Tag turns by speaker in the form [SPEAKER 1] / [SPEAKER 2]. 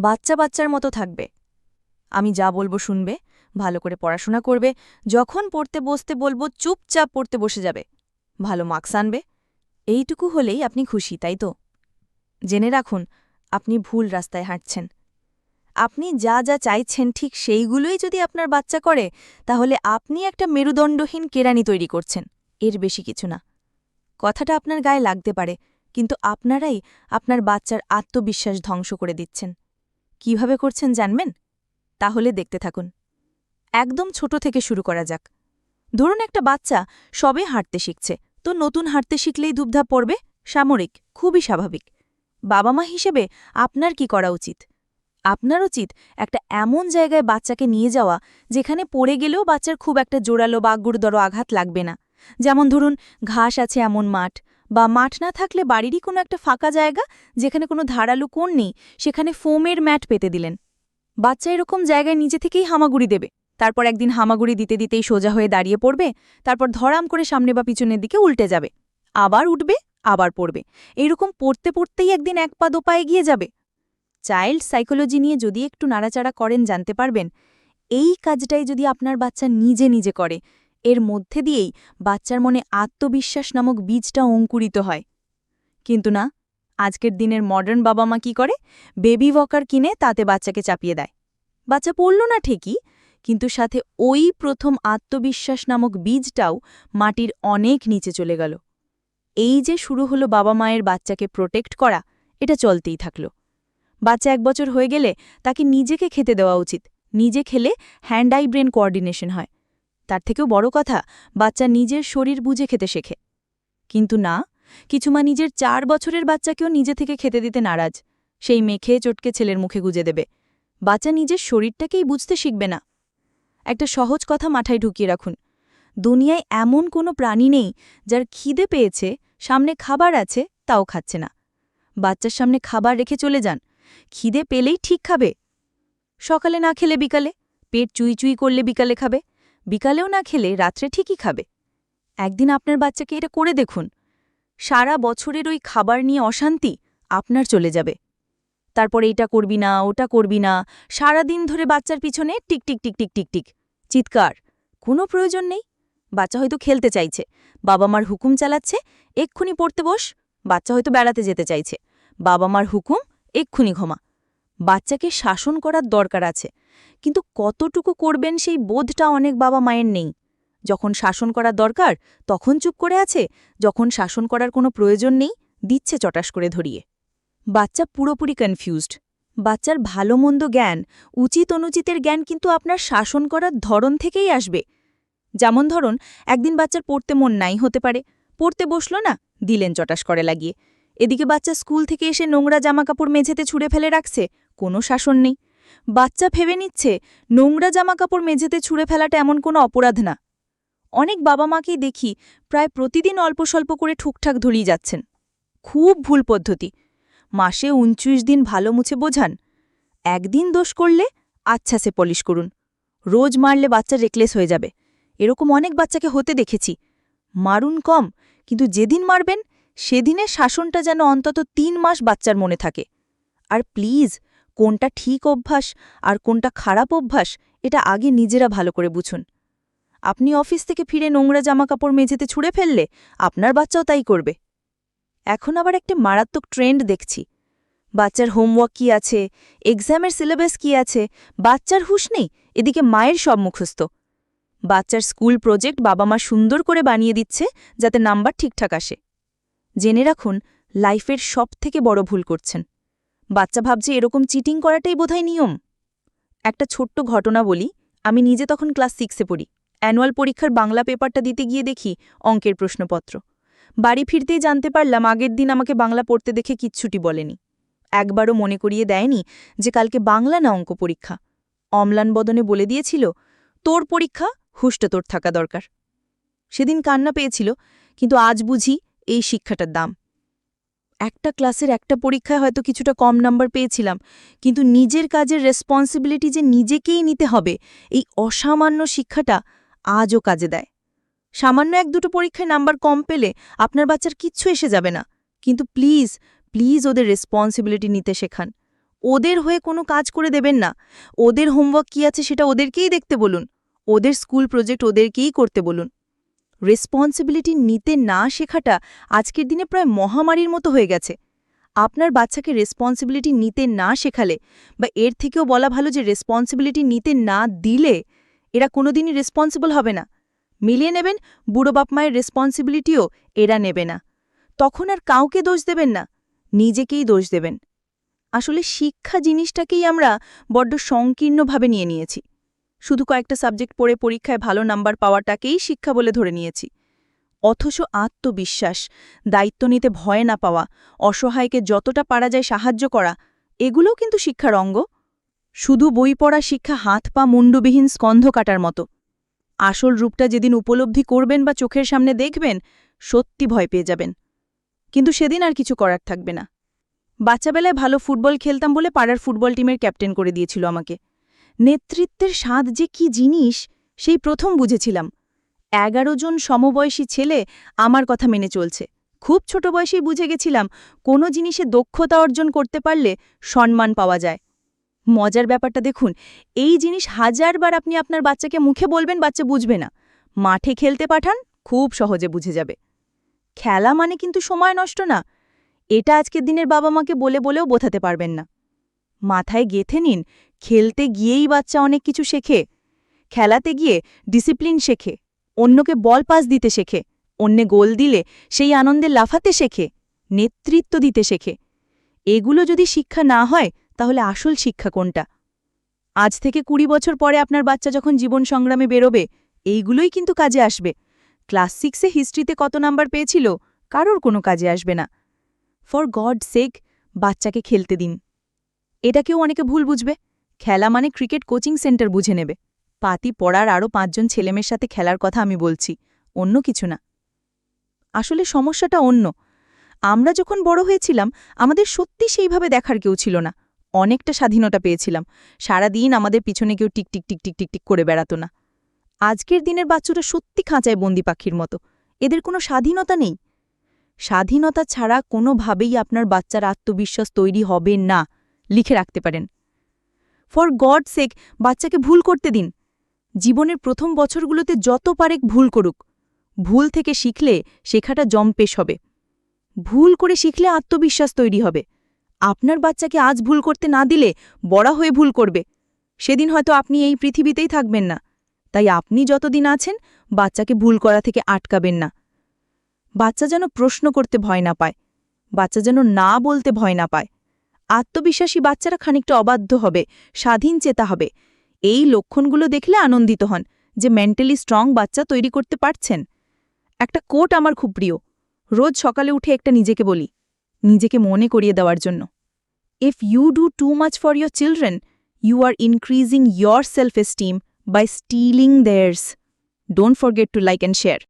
[SPEAKER 1] বাচ্চা বাচ্চার মতো থাকবে। আমি যা বলব শুনবে, ভালো করে পড়াশোনা করবে, যখন পড়তে বসতে বলব চুপচাপ পড়তে বসে যাবে। ভালো মার্কস আনবে। এইটুকু হলেই আপনি খুশি, তাই তো? জেনে রাখুন, আপনি ভুল রাস্তায় হাঁটছেন। আপনি যা যা চাইছেন ঠিক সেইগুলোই যদি আপনার বাচ্চা করে, তাহলে আপনি একটা মেরুদণ্ডহীন কেরানি তৈরি করছেন। এর বেশি কিছু না। কথাটা আপনার গায়ে লাগতে পারে, কিন্তু আপনারাই আপনার বাচ্চার আত্মবিশ্বাস ধ্বংস করে দিচ্ছেন। কীভাবে করছেন জানবেন? তাহলে দেখতে থাকুন। একদম ছোট থেকে শুরু করা যাক। ধরুন একটা বাচ্চা সবে হাঁটতে শিখছে, তো নতুন হাঁটতে শিখলেই দুবধা পড়বে? সামরিক, খুবই স্বাভাবিক। বাবা মা হিসেবে আপনার কি করা উচিত? আপনার উচিত একটা এমন জায়গায় বাচ্চাকে নিয়ে যাওয়া, যেখানে পড়ে গেলেও বাচ্চার খুব একটা জোরালো বা গুরুতর আঘাত লাগবে না। যেমন ধরুন, ঘাস আছে এমন মাঠ বা মাঠ না থাকলে বাড়িরই কোনো একটা ফাঁকা জায়গা যেখানে কোনো ধারালো কোণ নেই, সেখানে ফোমের ম্যাট পেতে দিলেন। বাচ্চা এরকম জায়গায় নিজে থেকেই হামাগুড়ি দেবে। তারপর একদিন হামাগুড়ি দিতে দিতেই সোজা হয়ে দাঁড়িয়ে পড়বে, তারপর ধরাম করে সামনে বা পিছনের দিকে উল্টে যাবে। আবার উঠবে, আবার পড়বে। এইরকম পড়তে পড়তেই একদিন এক পা দোপা এগিয়ে যাবে। চাইল্ড সাইকোলজি নিয়ে যদি একটু নাড়াচাড়া করেন, জানতে পারবেন, এই কাজটাই যদি আপনার বাচ্চা নিজে নিজে করে এর মধ্যে দিয়েই বাচ্চার মনে আত্মবিশ্বাস নামক বীজটা অঙ্কুরিত হয়। কিন্তু না, আজকের দিনের মডার্ন বাবা মা কি করে? বেবি ওয়াকার কিনে তাতে বাচ্চাকে চাপিয়ে দেয়। বাচ্চা পড়ল না ঠিকই, কিন্তু সাথে ওই প্রথম আত্মবিশ্বাস নামক বীজটাও মাটির অনেক নিচে চলে গেল। এই যে শুরু হলো বাবা মায়ের বাচ্চাকে প্রোটেক্ট করা, এটা চলতেই থাকল। বাচ্চা এক বছর হয়ে গেলে তাকে নিজেকে খেতে দেওয়া উচিত। নিজে খেলে হ্যান্ড আই ব্রেন কোঅর্ডিনেশন হয়। তার থেকেও বড় কথা, বাচ্চা নিজের শরীর বুঝে খেতে শেখে। কিন্তু না কিছু মা নিজের চার বছরের বাচ্চাকেও নিজে থেকে খেতে দিতে নারাজ। সেই মেখে চটকে ছেলের মুখে গুজে দেবে। বাচ্চা নিজের শরীরটাকেই বুঝতে শিখবে না। একটা সহজ কথা মাথায় ঢুকিয়ে রাখুন। দুনিয়ায় এমন কোনো প্রাণী নেই, যার খিদে পেয়েছে, সামনে খাবার আছে, তাও খাচ্ছে না। বাচ্চার সামনে খাবার রেখে চলে যান। খিদে পেলেই ঠিক খাবে। সকালে না খেলে বিকালে, পেট চুই চুই করলে বিকালে খাবে। বিকালেও না খেলে রাত্রে ঠিকই খাবে। একদিন আপনার বাচ্চাকে এটা করে দেখুন। সারা বছরের ওই খাবার নিয়ে অশান্তি আপনার চলে যাবে। তারপর এইটা করবি না, ওটা করবি না সারা দিন ধরে বাচ্চার পিছনে টিক টিক টিক টিক টিক টিক। চিৎকার। কোনো প্রয়োজন নেই। বাচ্চা হয়তো খেলতে চাইছে। বাবা মার হুকুম চালাচ্ছে, এক্ষুনি পড়তে বস। বাচ্চা হয়তো বেড়াতে যেতে চাইছে। বাবা মার হুকুম, এক্ষুনি ঘমা। বাচ্চাকে শাসন করার দরকার আছে। কিন্তু কতটুকু করবেন সেই বোধটা অনেক বাবা মায়ের নেই। যখন শাসন করার দরকার, তখন চুপ করে আছে, যখন শাসন করার কোনো প্রয়োজন নেই, দিচ্ছে চটাস করে ধরিয়ে। বাচ্চা পুরোপুরি কনফিউজড বাচ্চার ভালো মন্দ জ্ঞান, উচিত অনুচিতের জ্ঞান কিন্তু আপনার শাসন করার ধরন থেকেই আসবে। যেমন ধরুন, একদিন বাচ্চার পড়তে মন নাই হতে পারে, পড়তে বসল না, দিলেন চটাস করে লাগিয়ে। এদিকে বাচ্চা স্কুল থেকে এসে নোংরা জামাকাপড় মেঝেতে ছুঁড়ে ফেলে রাখছে, কোনো শাসন নেই। বাচ্চা ভেবে নিচ্ছে নোংরা জামাকাপড় মেঝেতে ছুঁড়ে ফেলাটা এমন কোনো অপরাধ না। অনেক বাবা মাকেই দেখি প্রায় প্রতিদিন অল্প স্বল্প করে ঠুকঠাক ধরিয়ে যাচ্ছেন। খুব ভুল পদ্ধতি। মাসে উনচুইশ দিন ভালো মুছে বোঝান। একদিন দোষ করলে আচ্ছা সে পলিশ করুন। রোজ মারলে বাচ্চা রেকলেস হয়ে যাবে। এরকম অনেক বাচ্চাকে হতে দেখেছি। মারুন কম, কিন্তু যেদিন মারবেন, সেদিনের শাসনটা যেন অন্তত তিন মাস বাচ্চার মনে থাকে। আর প্লিজ কোনটা ঠিক অভ্যাস আর কোনটা খারাপ অভ্যাস, এটা আগে নিজেরা ভালো করে বুঝুন। আপনি অফিস থেকে ফিরে নোংরা জামাকাপড় মেঝেতে ছুঁড়ে ফেললে আপনার বাচ্চাও তাই করবে। এখন আবার একটা মারাত্মক ট্রেন্ড দেখছি। বাচ্চার হোমওয়ার্ক কি আছে, এক্সামের সিলেবাস কি আছে, বাচ্চার হুশ নেই, এদিকে মায়ের সব মুখস্থ। বাচ্চার স্কুল প্রজেক্ট বাবা মা সুন্দর করে বানিয়ে দিচ্ছে যাতে নাম্বার ঠিকঠাক আসে। জেনে রাখুন, লাইফের সব থেকে বড় ভুল করছেন। বাচ্চা ভাবছে এরকম চিটিং করাটাই বোধহয় নিয়ম। একটা ছোট্ট ঘটনা বলি, আমি নিজে তখন ক্লাস সিক্সে পড়ি। অ্যানুয়াল পরীক্ষার বাংলা পেপারটা দিতে গিয়ে দেখি অঙ্কের প্রশ্নপত্র। বাড়ি ফিরতেই জানতে পারলাম আগের দিন আমাকে বাংলা পড়তে দেখে কিচ্ছুটি বলেনি। একবারও মনে করিয়ে দেয়নি যে কালকে বাংলা না অঙ্ক পরীক্ষা। অম্লান বদনে বলে দিয়েছিল, তোর পরীক্ষা হুষ্ট তোর থাকা দরকার। সেদিন কান্না পেয়েছিল, কিন্তু আজ বুঝি এই শিক্ষাটার দাম। একটা ক্লাসের একটা পরীক্ষায় হয়তো কিছুটা কম নাম্বার পেয়েছিলাম, কিন্তু নিজের কাজের রেসপন্সিবিলিটি যে নিজেকেই নিতে হবে, এই অসামান্য শিক্ষাটা আজও কাজে দেয়। সামান্য এক দুটো পরীক্ষায় নাম্বার কম পেলে আপনার বাচ্চার কিচ্ছু এসে যাবে না, কিন্তু প্লিজ প্লিজ ওদের রেসপন্সিবিলিটি নিতে শেখান। ওদের হয়ে কোনো কাজ করে দেবেন না। ওদের হোমওয়ার্ক কী আছে সেটা ওদেরকেই দেখতে বলুন। ওদের স্কুল প্রজেক্ট ওদেরকেই করতে বলুন। রেসপন্সিবিলিটি নিতে না শেখাটা আজকের দিনে প্রায় মহামারীর মতো হয়ে গেছে। আপনার বাচ্চাকে রেসপন্সিবিলিটি নিতে না শেখালে বা এর থেকেও বলা ভালো যে রেসপন্সিবিলিটি নিতে না দিলে এরা কোনোদিনই রেসপন্সিবল হবে না। মিলিয়ে নেবেন, বুড়ো বাপ মায়ের রেসপন্সিবিলিটিও এরা নেবে না। তখন আর কাউকে দোষ দেবেন না, নিজেকেই দোষ দেবেন। আসলে শিক্ষা জিনিসটাকেই আমরা বড্ড সংকীর্ণভাবে নিয়ে নিয়েছি। শুধু কয়েকটা সাবজেক্ট পড়ে পরীক্ষায় ভালো নাম্বার পাওয়াটাকেই শিক্ষা বলে ধরে নিয়েছি। অথচ আত্মবিশ্বাস, দায়িত্ব নিতে ভয় না পাওয়া, অসহায়কে যতটা পারা যায় সাহায্য করা, এগুলোও কিন্তু শিক্ষার অঙ্গ। শুধু বই পড়া শিক্ষা হাত পা মুন্ডুবিহীন স্কন্ধ কাটার মতো। আসল রূপটা যেদিন উপলব্ধি করবেন বা চোখের সামনে দেখবেন, সত্যি ভয় পেয়ে যাবেন। কিন্তু সেদিন আর কিছু করার থাকবে না। বাচ্চাবেলায় ভালো ফুটবল খেলতাম বলে পাড়ার ফুটবল টিমের ক্যাপ্টেন করে দিয়েছিল আমাকে। নেতৃত্বের স্বাদ যে কি জিনিস, সেই প্রথম বুঝেছিলাম। এগারো জন সমবয়সী ছেলে আমার কথা মেনে চলছে। খুব ছোট বয়সেই বুঝে গেছিলাম, কোনো জিনিসে দক্ষতা অর্জন করতে পারলে সম্মান পাওয়া যায়। মজার ব্যাপারটা দেখুন, এই জিনিস হাজারবার আপনি আপনার বাচ্চাকে মুখে বলবেন, বাচ্চা বুঝবে না। মাঠে খেলতে পাঠান, খুব সহজে বুঝে যাবে। খেলা মানে কিন্তু সময় নষ্ট না। এটা আজকের দিনের বাবা মাকে বলে বলেও বোঝাতে পারবেন না। মাথায় গেথে নিন, খেলতে গিয়েই বাচ্চা অনেক কিছু শেখে। খেলাতে গিয়ে ডিসিপ্লিন শেখে, অন্যকে বল পাস দিতে শেখে, অন্যে গোল দিলে সেই আনন্দে লাফাতে শেখে, নেতৃত্ব দিতে শেখে। এগুলো যদি শিক্ষা না হয়, তাহলে আসল শিক্ষা কোনটা? আজ থেকে কুড়ি বছর পরে আপনার বাচ্চা যখন জীবন সংগ্রামে বেরোবে, এইগুলোই কিন্তু কাজে আসবে। ক্লাস সিক্সে হিস্ট্রিতে কত নাম্বার পেয়েছিল, কারোর কোনো কাজে আসবে না। ফর গড সেক, বাচ্চাকে খেলতে দিন। এটাকেও অনেকে ভুল বুঝবে। খেলা মানে ক্রিকেট কোচিং সেন্টার বুঝে নেবে। পাতি পড়ার আরও পাঁচজন ছেলেমেয়ের সাথে খেলার কথা আমি বলছি, অন্য কিছু না। আসলে সমস্যাটা অন্য। আমরা যখন বড় হয়েছিলাম, আমাদের সত্যি সেইভাবে দেখার কেউ ছিল না। অনেকটা স্বাধীনতা পেয়েছিলাম। সারাদিন আমাদের পিছনে কেউ টিক টিক টিক টিক টিক টিক করে বেড়াতো না। আজকের দিনের বাচ্চারা সত্যি খাঁচায় বন্দি পাখির মতো। এদের কোনো স্বাধীনতা নেই। স্বাধীনতা ছাড়া কোনোভাবেই আপনার বাচ্চার আত্মবিশ্বাস তৈরি হবে না। লিখে রাখতে পারেন। ফর গড সেক বাচ্চাকে ভুল করতে দিন। জীবনের প্রথম বছরগুলোতে যত পারেক ভুল করুক। ভুল থেকে শিখলে শেখাটা জম্পেশ হবে। ভুল করে শিখলে আত্মবিশ্বাস তৈরি হবে। আপনার বাচ্চাকে আজ ভুল করতে না দিলে বড়া হয়ে ভুল করবে। সেদিন হয়তো আপনি এই পৃথিবীতেই থাকবেন না। তাই আপনি যতদিন আছেন, বাচ্চাকে ভুল করা থেকে আটকাবেন না। বাচ্চা যেন প্রশ্ন করতে ভয় না পায়। বাচ্চা যেন না বলতে ভয় না পায়। আত্মবিশ্বাসী বাচ্চারা খানিকটা অবাধ্য হবে, স্বাধীন চেতা হবে। এই লক্ষণগুলো দেখলে আনন্দিত হন যে মেন্টালি স্ট্রং বাচ্চা তৈরি করতে পারছেন। একটা কোট আমার খুব প্রিয়। রোজ সকালে উঠে একটা নিজেকে বলি, নিজেকে মনে করিয়ে দেওয়ার জন্য। If you do too much for your children you are increasing your self esteem by stealing theirs don't forget to like and share